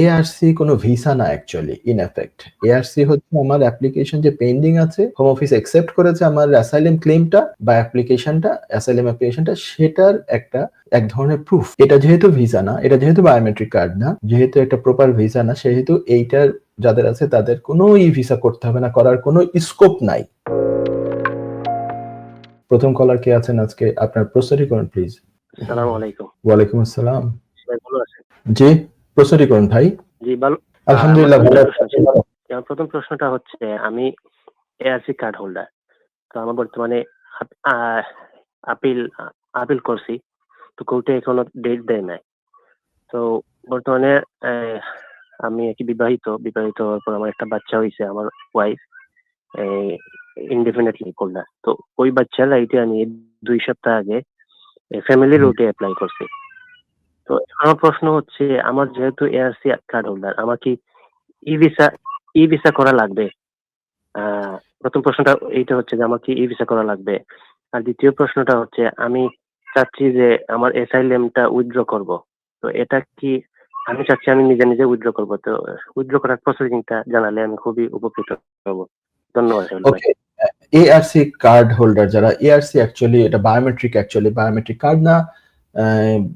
ARC কোনো visa না actually in effect. ARC হচ্ছে আমার অ্যাপ্লিকেশন যে পেন্ডিং আছে, হোম অফিস অ্যাকসেপ্ট করেছে আমার অ্যাসাইলাম ক্লেইমটা বা অ্যাপ্লিকেশনটা, অ্যাসাইলাম অ্যাপ্লিকেশনটা সেটার একটা এক ধরনের প্রুফ। এটা যেহেতু ভিসা না, এটা যেহেতু বায়োমেট্রিক কার্ড না, যেহেতু একটা প্রপার ভিসা না, সেহেতু এইটার যাদের আছে তাদের কোনো ই-ভিসা করতে হবে না, করার কোনো স্কোপ নাই। প্রথম কলার কে আছেন আজকে? আপনার প্রশ্নটি করুন প্লিজ। আসসালামু আলাইকুম। ওয়ালাইকুম আসসালাম। জি, প্রশ্নটি করুন ভাই। জি ভালো আলহামদুলিল্লাহ ভালো প্রথম আছি। প্রথম প্রশ্নটা হচ্ছে আমি এআরসি কার্ড হোল্ডার। তো আমার বর্তমানে আপিল আপিল করছি তো কোর্টে এখনও ডেট দেয় নাই তো বর্তমানে আমি একটি বিবাহিত বিবাহিত হওয়ার পর আমার একটা বাচ্চা হয়েছে আমার ওয়াইফ ইনডেফিনেটলি করলা তো ওই বাচ্চার রাইটে আমি দুই সপ্তাহ আগে ফ্যামিলি রুটে অ্যাপ্লাই করছি তো আমার প্রশ্ন হচ্ছে, আমার যেহেতু এআরসি কার্ড হোল্ডার আমার কি ই ভিসা ই ভিসা করা লাগবে? প্রথম প্রশ্নটা এইটা হচ্ছে যে আমার কি ই ভিসা করা লাগবে? আর দ্বিতীয় প্রশ্নটা হচ্ছে, আমি চাচ্ছি যে আমার এসআইলেমটা উইথড্র করব। তো এটা কি আমি চাচ্ছি, আমি নিজে নিজে উইথড্র করব। তো উইথড্র করার প্রসেসিংটা জানালে আমি খুবই উপকৃত হব। ধন্যবাদ। ওকে এআরসি কার্ড হোল্ডার যারা এআরসি অ্যাকচুয়ালি এটা বায়োমেট্রিক অ্যাকচুয়ালি বায়োমেট্রিক কার্ড না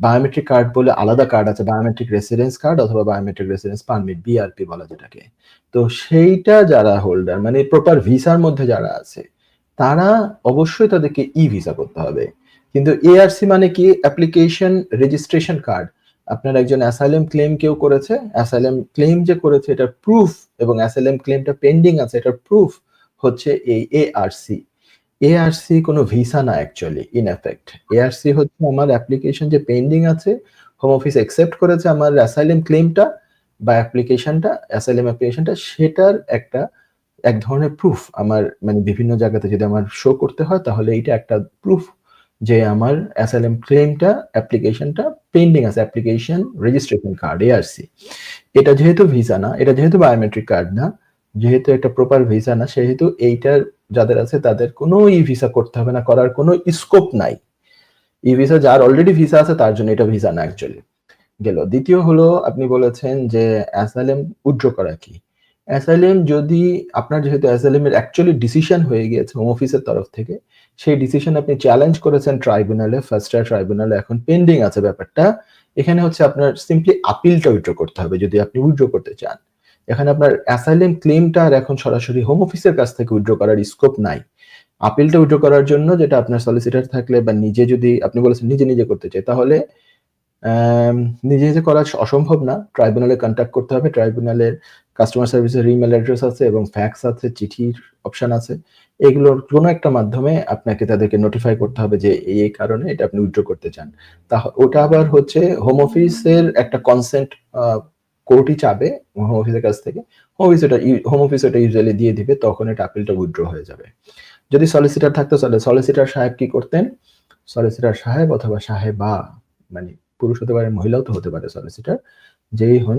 বায়োমেট্রিক কার্ড বলে আলাদা কার্ড আছে বায়োমেট্রিক রেসিডেন্স কার্ড অথবা বায়োমেট্রিক রেসিডেন্স পারমিট বিআরপি বলা যেটাকে। তো সেইটা যারা হোল্ডার মানে প্রপার ভিসার মধ্যে যারা আছে, তারা অবশ্যই তাদেরকে ই ভিসা করতে হবে। কিন্তু এআরসি মানে কি? অ্যাপ্লিকেশন রেজিস্ট্রেশন কার্ড আপনার একজন অ্যাসাইলেম ক্লেম কেউ করেছে অ্যাসাইলেম ক্লেম যে করেছে, এটার প্রুফ এবং অ্যাসাইলেম ক্লেমটা পেন্ডিং আছে, এটার প্রুফ হচ্ছে এই এআরসি এআরসি কোনো ভিসা না অ্যাকচুয়ালি ইন এফেক্ট এআরসি হচ্ছে আমার অ্যাপ্লিকেশন যে পেন্ডিং আছে হোম অফিস অ্যাকসেপ্ট করেছে আমার অ্যাসাইলেম ক্লেমটা বা অ্যাপ্লিকেশনটা অ্যাসাইলেম অ্যাপ্লিকেশনটা সেটার একটা, এক ধরনের প্রুফ আমার মানে বিভিন্ন জায়গাতে যদি আমার শো করতে হয়, তাহলে এইটা একটা প্রুফ যে আমার অ্যাসাইলেম ক্লেমটা অ্যাপ্লিকেশনটা পেন্ডিং আছে অ্যাপ্লিকেশন রেজিস্ট্রেশন কার্ড এআরসি এটা যেহেতু ভিসা না, এটা যেহেতু বায়োমেট্রিক কার্ড না, যেহেতু একটা প্রপার ভিসা না, সেহেতু এইটার যাদের আছে তাদের কোনো ই ভিসা করতে হবে না, করার কোনো স্কোপ নাই। ই ভিসা যার অলরেডি ভিসা আছে, তার জন্য এটা ভিসা না অ্যাকচুয়ালি গেল। দ্বিতীয় হলো, আপনি বলেছেন যে অ্যাসাইলেম উইথড্র করা কি? অ্যাসাইলেম যদি আপনার যেহেতু অ্যাসাইলেমের অ্যাকচুয়ালি ডিসিশন হয়ে গিয়েছে হোম অফিসের তরফ থেকে, সেই ডিসিশন আপনি চ্যালেঞ্জ করেছেন ট্রাইব্যুনালে ফার্স্ট ট্রাইব্যুনালে এখন পেন্ডিং আছে ব্যাপারটা। এখানে হচ্ছে আপনার সিম্পলি আপিলটা উইথড্র করতে হবে, যদি আপনি উইথড্র করতে চান। এখানে আপনার অ্যাসাইলেম ক্লেমটা আর এখন সরাসরি হোম অফিসের কাছ থেকে উইথড্র করার স্কোপ নাই। আপিলটা উইথড্র করার জন্য যেটা আপনার সলিসিটার থাকলে বা নিজে যদি, আপনি বলেছেন নিজে নিজে করতে চাই তাহলে নিজে নিজে করা অসম্ভব না। ট্রাইব্যুনালে কন্ট্যাক্ট করতে হবে। ট্রাইব্যুনালের কাস্টমার সার্ভিসের ইমেল অ্যাড্রেস আছে এবং ফ্যাক্স আছে, চিঠির অপশন আছে। এগুলোর কোনো একটা মাধ্যমে আপনাকে তাদেরকে নোটিফাই করতে হবে যে এই এই কারণে এটা আপনি উইথড্র করতে চান। তা ওটা আবার হচ্ছে হোম অফিসের একটা কনসেন্ট কোর্টই চাবে হোম অফিসের কাছ থেকে। হোম অফিস এটা হোম অফিস এটা ইউজুয়ালি দিয়ে দিবে, তখন এটা আপিলটা উইথড্র হয়ে যাবে। যদি সলিসিটার থাকতো তাহলে সলিসিটার সাহেব কি করতেন? সলিসিটার সাহেব অথবা সাহেবা মানে পুরুষ হতে পারে, মহিলাও তো হতে পারে সলিসিটার যেই হন,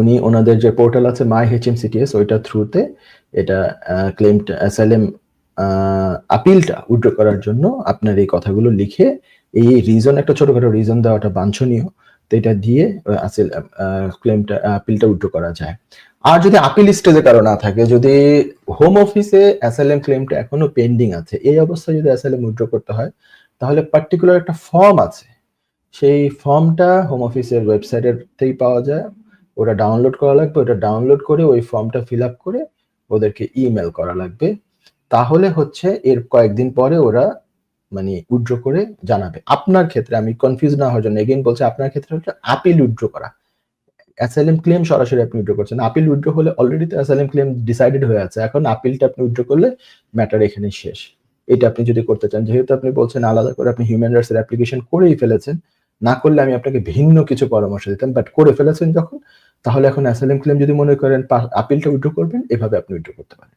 উনি ওনাদের যে পোর্টাল আছে মাই এইচএম সিটিএস ওইটার থ্রুতে এটা ক্লেমটা অ্যাসাইলেম আপিলটা উইথড্র করার জন্য আপনার এই কথাগুলো লিখে, এই রিজন একটা ছোটখাটো রিজন দেওয়াটা বাঞ্ছনীয়। তো এটা দিয়ে আসল ক্লেমটা আপিলটা উইথড্র করা যায়। আর যদি আপিল স্টেজে কারও না থাকে, যদি হোম অফিসে অ্যাসাইলেম ক্লেমটা এখনও পেন্ডিং আছে, এই অবস্থায় যদি অ্যাসাইলেম উইথড্র করতে হয়, তাহলে পার্টিকুলার একটা ফর্ম আছে। সেই ফর্মটা হোম অফিসের ওয়েবসাইটেরতেই পাওয়া যায়। ওটা ডাউনলোড করা লাগবে, ওটা ডাউনলোড করে ওই ফর্মটা ফিল আপ করে ওদেরকে ইমেল করা লাগবে। তাহলে হচ্ছে এর কয়েকদিন পরে ওরা মানে উইথড্র করে জানাবে। আপনার ক্ষেত্রে আমি কনফিউজ না হওয়ার জন্য এগেইন বলছি, আপনার ক্ষেত্রে হচ্ছে আপিল উইথড্র করা। অ্যাসাইলেম ক্লেম সরাসরি আপনি উইথড্র করছেন। আপিল উইথড্র হলে অলরেডি তো অ্যাসাইলেম ক্লেম ডিসাইডেড হয়ে আছে। এখন আপিলটা আপনি উইথড্র করলে ম্যাটার এখানে শেষ। এটা আপনি যদি করতে চান, যেহেতু আপনি বলছেন আলাদা করে আপনি হিউম্যান রাইটস এর অ্যাপ্লিকেশন করেই ফেলেছেন, না করলে আমি আপনাকে ভিন্ন কিছু পরামর্শ দিতাম বাট করে ফেলেছেন যখন, তাহলে এখন অ্যাসাইলেম ক্লেম যদি মনে করেন আপিলটা উইথড্র করবেন, এভাবে আপনি উইথড্র করতে পারেন।